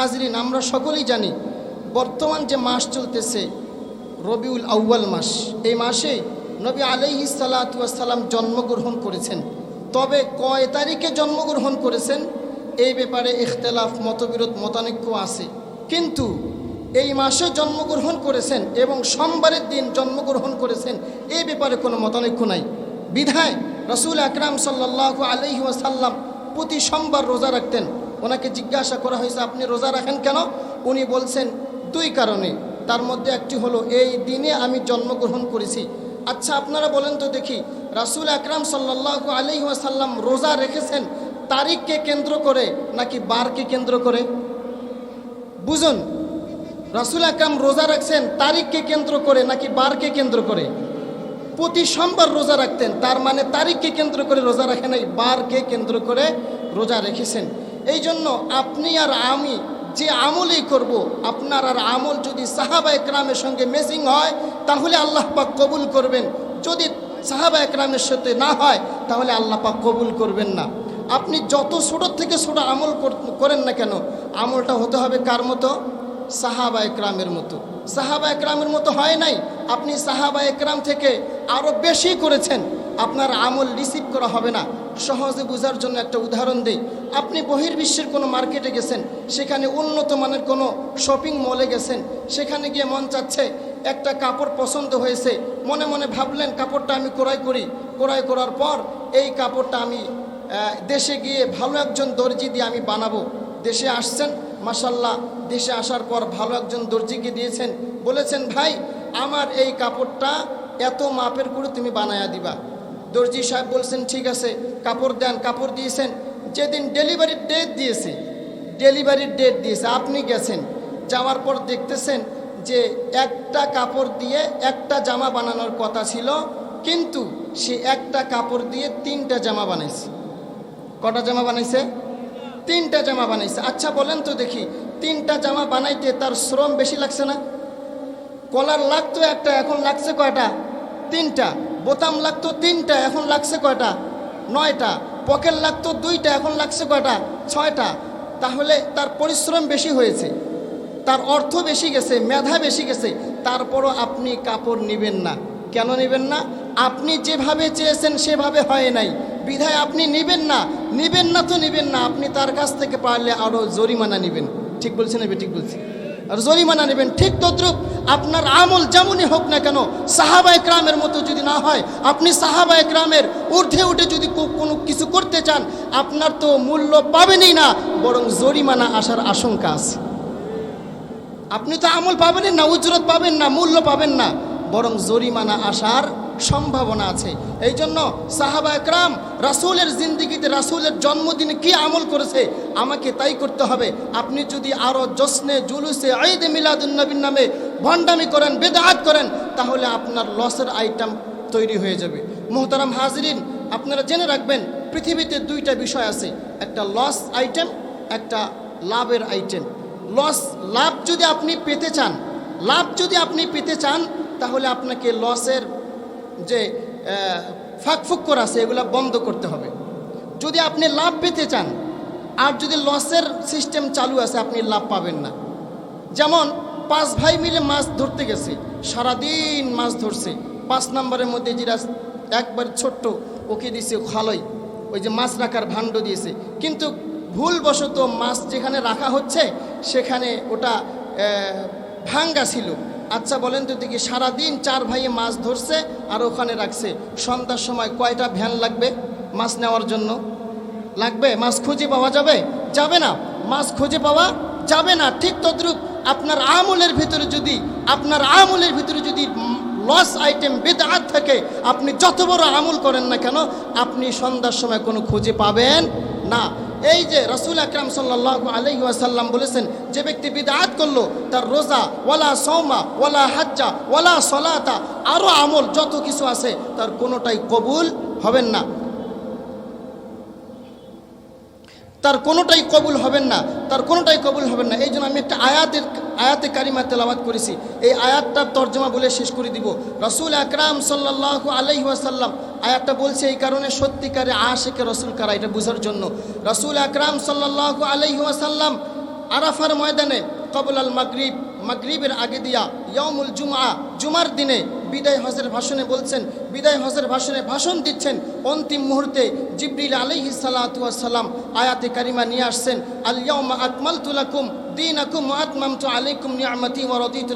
হাজরিন, আমরা সকলেই জানি বর্তমান যে মাস চলতেছে, রবিউল আউ্য়াল মাস। এই মাসে নবী আলাইহি সালাতাম জন্মগ্রহণ করেছেন। তবে কয় তারিখে জন্মগ্রহণ করেছেন? এই ব্যাপারে ইখতলাফ, মতবিরোধ, মতানৈক্য আছে। কিন্তু এই মাসে জন্মগ্রহণ করেছেন এবং সোমবারের দিন জন্মগ্রহণ করেছেন, এই ব্যাপারে কোনো মতানৈক্য নাই। বিধায় রসুল আকরাম সাল্লাহ আলহি ওয়াসাল্লাম প্রতি সোমবার রোজা রাখতেন। ওনাকে জিজ্ঞাসা করা হয়েছে, আপনি রোজা রাখেন কেন? উনি বলছেন, দুই কারণে। তার মধ্যে একটি হলো, এই দিনে আমি জন্মগ্রহণ করেছি। আচ্ছা আপনারা বলেন তো দেখি, রাসুল আকরাম সাল্লাহ আলহি ওয়াসাল্লাম রোজা রেখেছেন তারিখকে কেন্দ্র করে নাকি বারকে কেন্দ্র করে? বুঝুন, রাসুল আকরাম রোজা রাখছেন তারিখকে কেন্দ্র করে নাকি বারকে কেন্দ্র করে? প্রতি সোমবার রোজা রাখতেন, তার মানে তারিখকে কেন্দ্র করে রোজা রাখেন নাই, বারকে কেন্দ্র করে রোজা রেখেছেন। এই জন্য আপনি আর আমি যে আমলই করব, আপনার আর আমল যদি সাহাবা একরামের সঙ্গে মেসিং হয়, তাহলে আল্লাহ পাক কবুল করবেন। যদি সাহাবা একরামের সাথে না হয়, তাহলে আল্লাহ পাক কবুল করবেন না। আপনি যত ছোটোর থেকে ছোটো আমল করেন না কেন, আমলটা হতে হবে কার মতো? সাহাবা একরামের মতো। সাহাবা একরামের মতো হয় নাই। আপনি সাহাবা একরাম থেকে আরও বেশি করেছেন। আপনার আমল রিসিভ করা হবে না। সহজে বোঝার জন্য একটা উদাহরণ দেই। আপনি বহির্বিশ্বের কোনো মার্কেটে গেছেন, সেখানে উন্নত মানের কোনো শপিং মলে গেছেন, সেখানে গিয়ে মন চাচ্ছে একটা কাপড় পছন্দ হয়েছে, মনে মনে ভাবলেন কাপড়টা আমি ক্রয় করি। ক্রয় করার পর এই কাপড়টা আমি দেশে গিয়ে ভালো একজন দর্জি দিয়ে আমি বানাবো। দেশে আসছেন মাসাল্লাহ দেশে আসার পর ভালো একজন দর্জিকে দিয়েছেন। বলেছেন, ভাই, আমার এই কাপড়টা এত মাপের করে তুমি বানায়া দিবা। দর্জি সাহেব বলছেন, ঠিক আছে, কাপড় দেন, কাপড় দিয়েছেন। যেদিন ডেলিভারির ডেট দিয়েছে, ডেলিভারির ডেট দিয়েছে, আপনি গেছেন, যাওয়ার পর দেখতেছেন যে একটা কাপড় দিয়ে একটা জামা বানানোর কথা ছিল, কিন্তু সে একটা কাপড় দিয়ে তিনটা জামা বানাইছে। কটা জামা বানাইছে? তিনটা জামা বানাইছে। আচ্ছা বলেন তো দেখি, তিনটা জামা বানাইতে তার শ্রম বেশি লাগছে না? কলার লাগতো একটা, এখন লাগছে কয়টা? তিনটা। বোতাম লাগতো তিনটা, এখন লাগছে কয়টা? নয়টা। পকেট লাগতো দুইটা, এখন লাগছে কয়টা? ছয়টা। তাহলে তার পরিশ্রম বেশি হয়েছে। তার অর্থ বেশি গেছে, মেধা বেশি গেছে। তারপরও আপনি কাপড় নেবেন না। কেন নেবেন না? আপনি যেভাবে চেয়েছেন সেভাবে হয় নাই। বিধায় আপনি নেবেন না। নেবেন না তো নেবেন না। আপনি তার কাছ থেকে পারলে আরও জরিমানা নেবেন। ঠিক বলছেন এবার, ঠিক বলছি। আর জরিমানা নেবেন। ঠিক তদ্রুপ আপনার আমল যেমনই হোক না কেন সাহাবা একরামের মতো যদি না হয়, আপনি সাহাবা একরামের ঊর্ধ্বে উঠে যদি কোনো কিছু করতে চান, আপনার তো মূল্য পাবেনই না, বরং জরিমানা আসার আশঙ্কা আছে। আপনি তো আমল পাবেন না, উজরত পাবেন না, মূল্য পাবেন না, বরং জরিমানা আসার সম্ভাবনা আছে। এই জন্য সাহাবা একরাম রাসুলের জিন্দিগিতে রাসুলের জন্মদিনে কি আমল করেছে? আমাকে তাই করতে হবে। আপনি যদি আরও জশ্নে, জুলুসে, ঈদ মিলাদুন্নবীর নামে ভণ্ডামি করেন বেদাহাত করেন, তাহলে আপনার লসের আইটেম তৈরি হয়ে যাবে। মোহতারাম হাজরিন, আপনারা জেনে রাখবেন, পৃথিবীতে দুইটা বিষয় আছে। একটা লস আইটেম একটা লাভের আইটেম লস, লাভ যদি আপনি পেতে চান, লাভ যদি আপনি পেতে চান, তাহলে আপনাকে লসের যে ফাঁকফুক্কর আছে, এগুলো বন্ধ করতে হবে। যদি আপনি লাভ পেতে চান, আর যদি লসের সিস্টেম চালু আছে, আপনি লাভ পাবেন না। যেমন, পাঁচ ভাই মিলে মাছ ধরতে গেছে, সারাদিন মাছ ধরছে। পাঁচ নম্বরের মধ্যে যেটা একবার ছোট্ট, ওকে দিয়েছে খালই। ওই যে মাছ রাখার ভাণ্ড দিয়েছে। কিন্তু ভুলবশত মাছ যেখানে রাখা হচ্ছে, সেখানে ওটা ভাঙ্গা ছিল। আচ্ছা বলেন তো দেখি, সারাদিন চার ভাইয়ে মাছ ধরছে আর ওখানে রাখছে। সন্ধ্যার সময় কয়টা ভ্যান লাগবে মাছ নেওয়ার জন্য? লাগবে? মাছ খুঁজে পাওয়া যাবে? যাবে না। মাছ খুঁজে পাওয়া যাবে না। ঠিক তদ্রুপ আপনার আমলের ভিতরে যদি, আপনার আমলের ভিতরে যদি লস আইটেম বেদাত থাকে, আপনি যত বড় আমল করেন না কেন, আপনি সন্ধ্যার সময় কোনো খুঁজে পাবেন না। এই যে রসুল আকরাম সাল্লাহ আলহিহাসাল্লাম বলেছেন, যে ব্যক্তি বিদাত করল, তার রোজা, ওয়ালা সৌমা ওয়ালা হাজ্জা, ওয়ালা সলাতা আরও আমল, যত কিছু আছে, তার কোনোটাই কবুল হবেন না। তার কোনোটাই কবুল হবেন না, তার কোনোটাই কবুল হবেন না। এই জন্য আমি একটা আয়াতের, আয়াতে কারিমা তেলাবাদ করেছি। এই আয়াতটার তর্জমা বলে শেষ করে দিব। রসুল আকরাম সাল্লাহ আলহি ওয়াসাল্লাম আয়াতটা বলছে এই কারণে সত্যিকারে আশেকে রসুল কারা, এটা বোঝার জন্য। রসুল আকরাম সাল্লাহ আলহি ওয়াসাল্লাম আরাফার ময়দানে কবল আল মাগরিব, মাগরিবের আগে দিয়া ইয়মুল জুমা জুমার দিনে বিদায় হজের ভাষণে বলছেন, বিদায় হজের ভাষণে ভাষণ দিচ্ছেন। অন্তিম মুহূর্তে জিবরিল আলাইহি সালাম আয়াতে কারিমা নিয়ে আসছেন, আল আলিয়াউমা আকমাল তুলাকুম দিন আকুম আতমামতু আলাইকুম নিয়ামতি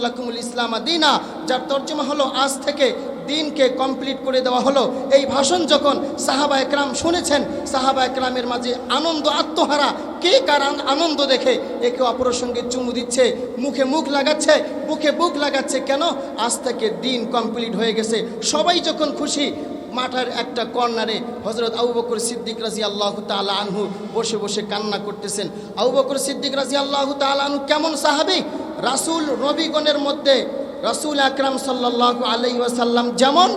লাকুমুল ইসলাম দিনা যার তর্জমা হলো, আজ থেকে দিনকে কমপ্লিট করে দেওয়া হলো। এই ভাষণ যখন সাহাবা একরাম শুনেছেন, সাহাবা একরামের মাঝে আনন্দ, আত্মহারা, কে কার আনন্দ দেখে একে অপরের সঙ্গে চুমু দিচ্ছে, মুখে মুখ লাগাচ্ছে, বুকে বুক লাগাচ্ছে। কেন? আজ থেকে দিন কমপ্লিট হয়ে গেছে। সবাই যখন খুশি মাঠার একটা কর্নারে হজরত আবু বকর সিদ্দিক রাজি আল্লাহ তালা আনহু বসে বসে কান্না করতেছেন। আবু বকর সিদ্দিক রাজি আল্লাহ তালা আনহু কেমন সাহাবি? রাসুল রবিগণের মধ্যে রাসুল আকরাম সাল্লাহ আলহি ওয়াসাল্লাম যেমন,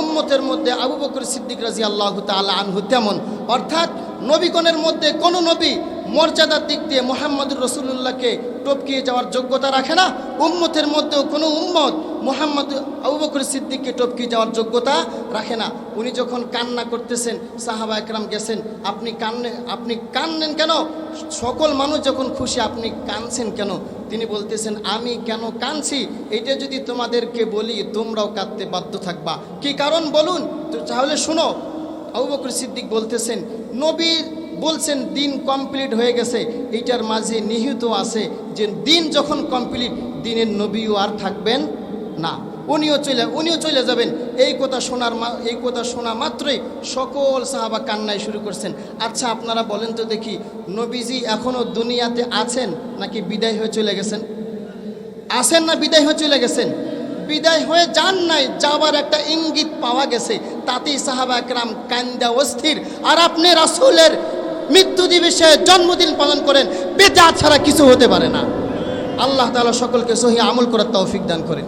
উম্মতের মধ্যে আবু বকর সিদ্দিক রাজি আল্লাহ তালা আনহু তেমন। অর্থাৎ নবীগণের মধ্যে কোনো নবী মর্যাদার দিক দিয়ে মোহাম্মদুর রসুল্লাহকে টপকিয়ে যাওয়ার যোগ্যতা রাখে না। উম্মতের মধ্যেও কোনো উম্মত মোহাম্মদ আবু বকর সিদ্দিককে টপকিয়ে যাওয়ার যোগ্যতা রাখে না। উনি যখন কান্না করতেছেন, সাহাবা একরাম গেছেন, আপনি কান্নে, আপনি কান্নেন কেন? সকল মানুষ যখন খুশি, আপনি কানছেন কেন? তিনি বলতেছেন, আমি কেন কানছি এটা যদি তোমাদেরকে বলি, তোমরাও কাঁদতে বাধ্য থাকবা। কি কারণ? বলুন। তাহলে শোনো আবু বকর সিদ্দিক বলতেছেন নবীর বলছেন, দিন কমপ্লিট হয়ে গেছে। এইটার মাঝে নিহিত আছে যে দিন যখন কমপ্লিট দিনের নবীও আর থাকবেন না। উনিও চলে উনিও চলে যাবেন। এই কথা শোনার এই কথা শোনা মাত্রই সকল সাহাবা কান্নায় শুরু করছেন। আচ্ছা আপনারা বলেন তো দেখি, নবীজি এখনও দুনিয়াতে আছেন নাকি বিদায় হয়ে চলে গেছেন? আছেন না বিদায় হয়ে চলে গেছেন? বিদায় হয়ে যান নাই, যাবার একটা ইঙ্গিত পাওয়া গেছে। তাতেই সাহাবা একরাম কান্দা অস্থির। আর আপনি রাসুলের মৃত্যু দিবসে জন্মদিন পালন করেন বেদা ছাড়া কিছু হতে পারে না। আল্লাহ তালা সকলকে সহি আমল করার তৌফিক দান করেন।